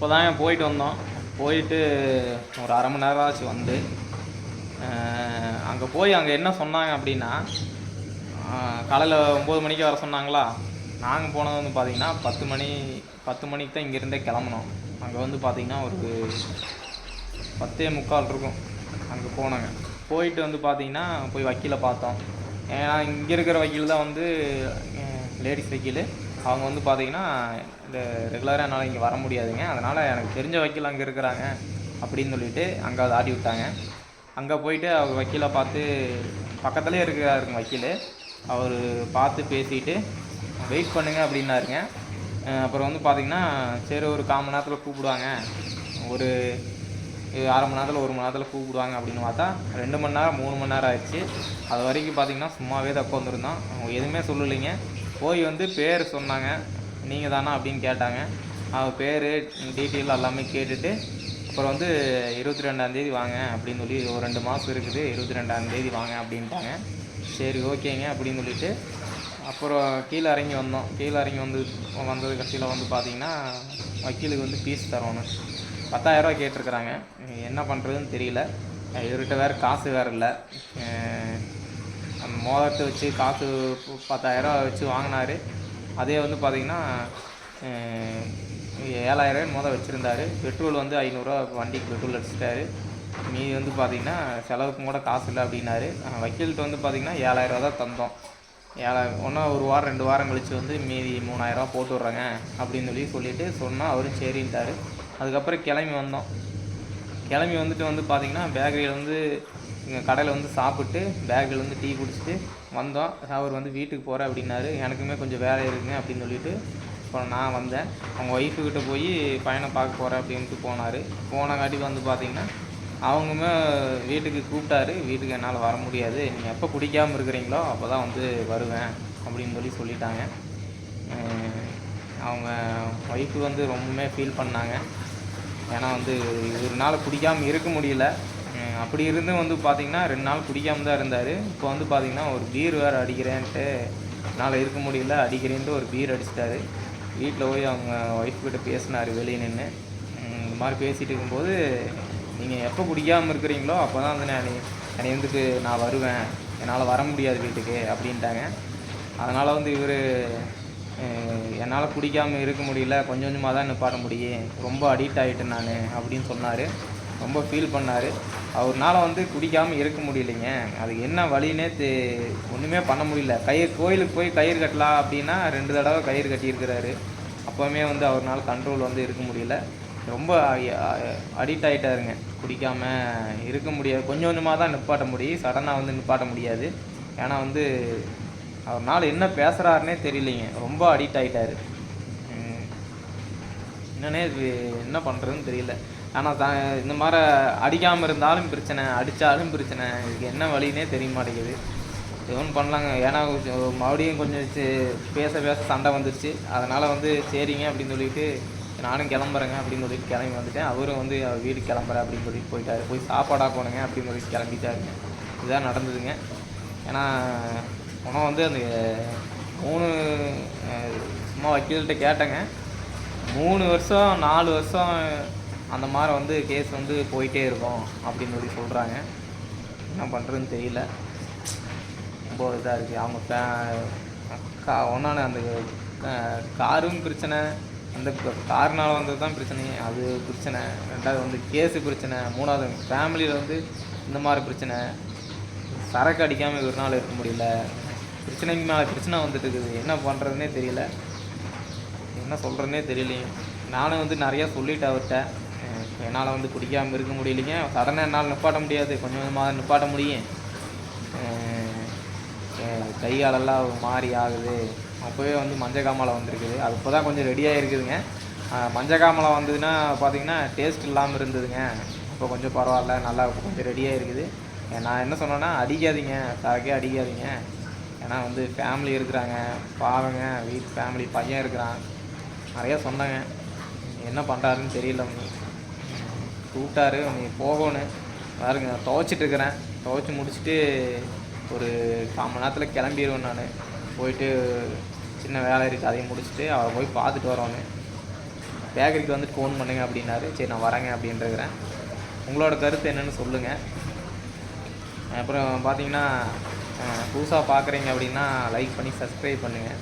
இப்போ தான் போயிட்டு வந்தோம். போயிட்டு ஒரு அரை மணி நேரம் ஆச்சு வந்து. அங்கே போய் அங்கே என்ன சொன்னாங்க அப்படின்னா காலையில் ஒம்பது மணிக்கு வர சொன்னாங்களா? நாங்கள் போனது வந்து பார்த்திங்கன்னா பத்து மணி பத்து மணிக்கு தான் இங்கேருந்தே கிளம்புனோம். அங்கே வந்து பார்த்திங்கன்னா ஒரு பத்தே முக்கால் இருக்கும். அங்கே போனாங்க. போயிட்டு வந்து பார்த்திங்கன்னா போய் வக்கீலை பார்த்தோம். ஏன்னா இங்கே இருக்கிற வக்கீல் தான் வந்து லேடிஸ் வக்கீல். அவங்க வந்து பார்த்தீங்கன்னா இந்த ரெகுலராக என்னால் இங்கே வர முடியாதுங்க. அதனால் எனக்கு தெரிஞ்ச வக்கீல் அங்கே இருக்கிறாங்க அப்படின்னு சொல்லிட்டு அங்கே அதை ஆடி விட்டாங்க. அங்கே போயிட்டு அவர் வக்கீலை பார்த்து பக்கத்துலேயே இருக்கிறாருங்க வக்கீல். அவர் பார்த்து பேசிட்டு வெயிட் பண்ணுங்கள் அப்படின்னாருங்க. அப்புறம் வந்து பார்த்திங்கன்னா சரி ஒரு கால் மணி நேரத்தில் கூப்பிடுவாங்க. ஒரு அரை மணி நேரத்தில் ஒரு மணி நேரத்தில் கூப்பிடுவாங்க அப்படின்னு பார்த்தா ரெண்டு மணி நேரம் மூணு மணி நேரம் ஆயிடுச்சு. அது வரைக்கும் பார்த்தீங்கன்னா சும்மாவே தான் உட்காந்துருந்தோம் அவங்க எதுவுமே சொல்லலைங்க. போய் வந்து பேர் சொன்னாங்க. நீங்கள் தானா அப்படின்னு கேட்டாங்க. அவள் பேர் டீட்டெயில் எல்லாமே கேட்டுட்டு அப்புறம் வந்து இருபத்தி ரெண்டாந்தேதி வாங்க அப்படின்னு சொல்லி ஒரு ரெண்டு மாதம் இருக்குது. இருபத்தி ரெண்டாந்தேதி வாங்க அப்படின்ட்டாங்க. சரி ஓகேங்க அப்படின்னு சொல்லிட்டு அப்புறம் கீழே இறங்கி வந்தோம். கீழே இறங்கி வந்து வந்தது கடைசியில் வந்து பார்த்தீங்கன்னா வக்கீலுக்கு வந்து ஃபீஸ் தரணும். பத்தாயிரரூவா கேட்டிருக்கிறாங்க. என்ன பண்ணுறதுன்னு தெரியல. இவர்கிட்ட வேறு காசு வேறு இல்லை. அந்த மோதிரத்தை வச்சு காசு ப- பத்தாயிரரூவா வச்சு வாங்கினாரு. அதே வந்து பார்த்திங்கன்னா ஏழாயிரம் மோத வச்சுருந்தாரு. பெட்ரோல் வந்து ஐநூறுரூவா வண்டிக்கு பெட்ரோல் அடிச்சிட்டாரு. மீதி வந்து பார்த்தீங்கன்னா செலவுக்கும் கூட காசு இல்லை அப்படின்னாரு. வக்கீல்கிட்ட வந்து பார்த்தீங்கன்னா ஏழாயிரரூவா தான் தந்தோம். ஏழாயிரம் ஒன்றா ஒரு வாரம் ரெண்டு வாரம் கழித்து வந்து மீதி மூணாயிரரூவா போட்டு விட்றேங்க அப்படின்னு சொல்லி சொல்லிவிட்டு சொன்னால் அவரும் சரின்ட்டார். அதுக்கப்புறம் கிளம்பி வந்தோம். கிளம்பி வந்துட்டு வந்து பார்த்தீங்கன்னா பேக்கரியில் வந்து இங்கே கடையில் வந்து சாப்பிட்டு பேக்கரியில் வந்து டீ குடிச்சிட்டு வந்தோம். அவர் வந்து வீட்டுக்கு போகிறேன் அப்படின்னாரு. எனக்குமே கொஞ்சம் வேலை இருக்குங்க அப்படின்னு சொல்லிட்டு அப்புறம் நான் வந்தேன். அவங்க ஒய்ஃபுக்கிட்ட போய் பையனை பார்க்க போகிறேன் அப்படின்ட்டு போனார். போனங்காட்டி வந்து பார்த்தீங்கன்னா அவங்களுமே வீட்டுக்கு கூப்பிட்டாரு. வீட்டுக்கு என்னால் வர முடியாது. நீங்கள் எப்போ குடிக்காமல் இருக்கிறீங்களோ அப்போ தான் வந்து வருவேன் அப்படின்னு சொல்லி சொல்லிட்டாங்க. அவங்க ஒய்ஃபு வந்து ரொம்பவுமே ஃபீல் பண்ணாங்க. ஏன்னா வந்து ஒரு நாள் குடிக்காமல் இருக்க முடியல. அப்படி இருந்தும் வந்து பார்த்தீங்கன்னா ரெண்டு நாள் குடிக்காமல் தான் இருந்தார். இப்போ வந்து பார்த்திங்கன்னா ஒரு பீர் வேறு அடிக்கிறேன்ட்டு என்னால் இருக்க முடியல அடிக்கிறேன்ட்டு ஒரு பீர் அடிச்சிட்டாரு. வீட்டில் போய் அவங்க ஒய்ஃப் கிட்ட பேசினார் வெளியே நின்று இந்த மாதிரி பேசிகிட்டு இருக்கும்போது நீங்கள் எப்போ குடிக்காமல் இருக்கிறீங்களோ அப்போ தான் வந்து நான் என்னை வந்துட்டு நான் வருவேன். என்னால் வர முடியாது வீட்டுக்கு அப்படின்ட்டாங்க. அதனால் வந்து இவர் என்னால் குடிக்காமல் இருக்க முடியல. கொஞ்சம் கொஞ்சமாக தான் நிப்பாட்ட முடியும். ரொம்ப அடிக்ட் ஆகிட்டேன் நான் அப்படின்னு சொன்னார். ரொம்ப ஃபீல் பண்ணார். அவர்னால வந்து குடிக்காமல் இருக்க முடியலைங்க. அதுக்கு என்ன வழின்னே தெ ஒன்றுமே பண்ண முடியல. கயிறு கோயிலுக்கு போய் கயிறு கட்டலாம் அப்படின்னா ரெண்டு தடவை கயிறு கட்டியிருக்கிறாரு. அப்போவுமே வந்து அவர்னால கண்ட்ரோல் வந்து இருக்க முடியல. ரொம்ப அடிக்ட் ஆகிட்டாருங்க குடிக்காமல் இருக்க முடியாது. கொஞ்சம் கொஞ்சமாக தான் நிப்பாட்ட முடியும். சடனாக வந்து நிப்பாட்ட முடியாது. ஏன்னா வந்து அவர்னால என்ன பேசுகிறாருனே தெரியலைங்க. ரொம்ப அடிக்ட் ஆகிட்டார் என்னன்னே இது என்ன பண்ணுறதுன்னு தெரியல. ஆனால் த இந்த மாதிரி அடிக்காமல் இருந்தாலும் பிரச்சனை அடித்தாலும் பிரச்சனை. இதுக்கு என்ன வழின்னே தெரிய மாட்டேங்குது. எதுவும் பண்ணலாங்க. ஏன்னா கொஞ்சம் மறுபடியும் கொஞ்சம் பேச பேச சண்டை வந்துருச்சு. அதனால் வந்து சரிங்க அப்படின்னு சொல்லிட்டு நானும் கிளம்புறேங்க அப்படின்னு சொல்லிட்டு கிளம்பி வந்துட்டேன். அவரும் வந்து அவர் வீடு கிளம்புறேன் அப்படின்னு சொல்லிட்டு போயிட்டாரு. போய் சாப்பாடாக போனுங்க அப்படின்னு சொல்லிட்டு கிளம்பிட்டாருங்க. இதுதான் நடந்ததுங்க. ஏன்னா உணவு வந்து அந்த மூணு சும்மா வக்கீல்கிட்ட கேட்டேங்க. மூணு வருஷம் நாலு வருஷம் அந்த மாதிரி வந்து கேஸ் வந்து போயிட்டே இருக்கும் அப்படின்னு சொல்லி சொல்கிறாங்க என்ன பண்ணுறதுன்னு தெரியல. ரொம்ப இதாக இருக்குது அவங்க ஃபே- கா ஒன்றான அந்த காரும் பிரச்சனை அந்த காருனால் வந்தது தான் பிரச்சனை அது பிரச்சனை. ரெண்டாவது வந்து கேஸு பிரச்சனை. மூணாவது ஃபேமிலியில் வந்து இந்த மாதிரி பிரச்சனை. சரக்கு அடிக்காமல் ஒரு நாள் இருக்க முடியல. பிரச்சனைக்கு மேலே பிரச்சனை வந்துட்டு இருக்குது. என்ன பண்ணுறதுனே தெரியல. என்ன சொல்கிறதுனே தெரியலையே. நானும் வந்து நிறையா சொல்லிட்டேன் அவர்கிட்ட. என்னால் வந்து குடிக்காமல் இருக்க முடியலைங்க. சடனாக என்னால் நிப்பாட்ட முடியாது. கொஞ்சம் கொஞ்சமாக நிப்பாட்ட முடியும். கையாலெல்லாம் மாறி கை காலெல்லாம் ஆகுது. அப்போவே வந்து மஞ்சள் காமலை வந்திருக்குது. அது இப்போ தான் கொஞ்சம் ரெடியாக இருக்குதுங்க மஞ்சள் காமலை வந்ததுன்னா பார்த்தீங்கன்னா டேஸ்ட் இல்லாமல் இருந்ததுங்க. இப்போ கொஞ்சம் பரவாயில்ல. நல்லா கொஞ்சம் ரெடியாக இருக்குது நான் என்ன சொன்னேன்னா அடிக்காதீங்க. சரக்கே அடிக்காதீங்க. ஏன்னா வந்து ஃபேமிலி இருக்கிறாங்க பாவங்க வீட்டு ஃபேமிலி பையன் இருக்கிறான். நிறையா சொன்னாங்க. என்ன பண்ணுறாருன்னு தெரியல ஒன்று கூப்பிட்டாரு நீ போகணும். பாருங்க துவைச்சிட்டு இருக்கிறேன். துவைச்சி முடிச்சுட்டு ஒரு கால் மணி நேரத்தில் கிளம்பிடுவேன் நான். போயிட்டு சின்ன வேலை இருக்குது அதையும் முடிச்சுட்டு அவரை போய் பார்த்துட்டு வரோன்னு பேக்கரிக்கு வந்துட்டு ஃபோன் பண்ணுங்க அப்படின்னாரு. சரி நான் வரேங்க அப்படின்ட்டுருக்கிறேன் உங்களோட கருத்து என்னென்னு சொல்லுங்கள் அப்புறம் பார்த்தீங்கன்னா புதுசாக பார்க்குறீங்க அப்படின்னா லைக் பண்ணி சப்ஸ்கிரைப் பண்ணுங்கள்